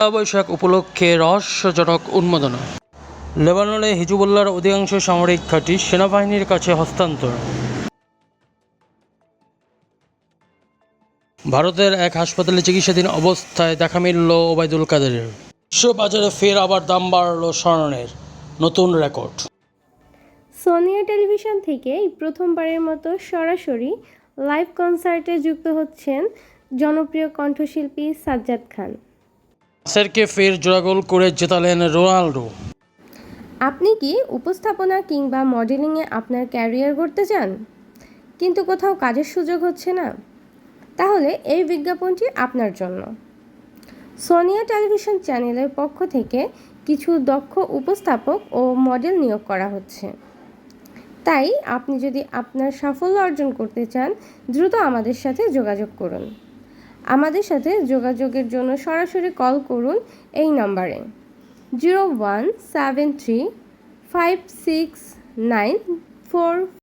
বৈশাখ উপলক্ষে রহস্যজনক উন্মোদনা। লেবাননে হিজবুল্লাহর অধিকাংশ সামরিক ঘাঁটি সেনাবাহিনীর কাছে হস্তান্তর। ভারতের এক হাসপাতালে চিকিৎসাধীন অবস্থায় দেখা মিলল ওবায়দুল কাদেরের। বিশ্ববাজারে ফের আবার দাম বাড়ল স্বর্ণের। নতুন রেকর্ড। সোনিয়া টেলিভিশন থেকে এই প্রথমবারের মতো সরাসরি লাইভ কনসার্টে যুক্ত হচ্ছেন জনপ্রিয় কণ্ঠশিল্পী সাজ্জাদ খান। নাসেরকে ফের জোড়াগোল করে জেতালেন রোনাল্ডো আপনি কি উপস্থাপনা কিংবা মডেলিংয়ে আপনার ক্যারিয়ার গড়তে চান? কিন্তু কোথাও কাজের সুযোগ হচ্ছে না। তাহলে এই বিজ্ঞাপনটি আপনার জন্য। সোনিয়া টেলিভিশন চ্যানেলের পক্ষ থেকে কিছু দক্ষ উপস্থাপক ও মডেল নিয়োগ করা হচ্ছে। তাই আপনি যদি আপনার সাফল্য অর্জন করতে চান, দ্রুত আমাদের সাথে যোগাযোগ করুন। আমাদের সাথে যোগাযোগের জন্য সরাসরি কল করুন এই নম্বরে। Zero one seven three five six nine four